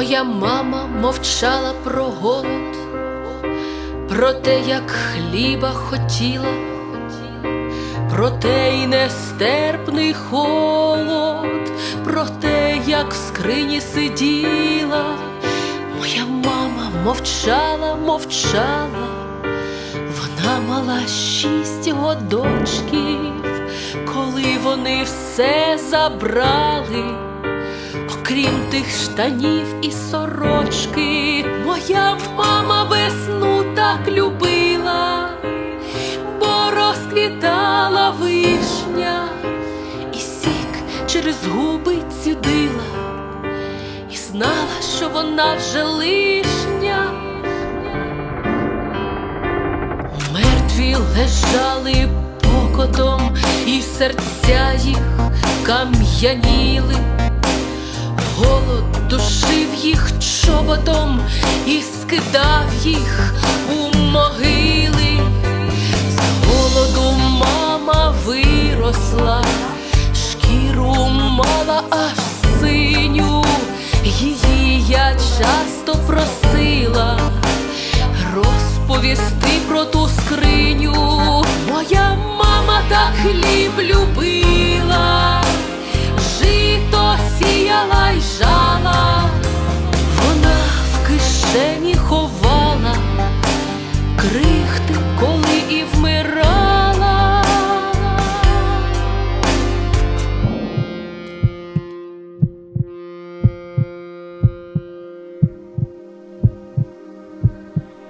Моя мама мовчала про голод, про те, як хліба хотіла, про те й нестерпний холод, про те, як в скрині сиділа. Моя мама мовчала, мовчала, вона мала шість годочків, коли вони все забрали окрім тих штанів і сорочки, моя мама весну так любила, бо розквітала вишня, і сік через губи цідила, і знала, що вона вже лишня. Мертві лежали покотом, і серця їх кам'яніли. Голод душив їх чоботом і скидав їх у могили. З голоду мама виросла, шкіру мала аж синю, її я часто просила розповісти про ту скриню. Моя мама так хліб любила, сіяла й жала, вона в кишені ховала крихти, коли і вмирала.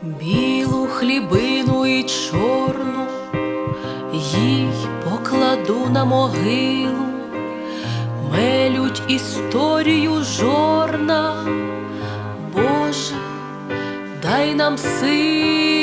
Білу хлібину і чорну їй покладу на могилу, мелють історію жорна, Боже, дай нам сил.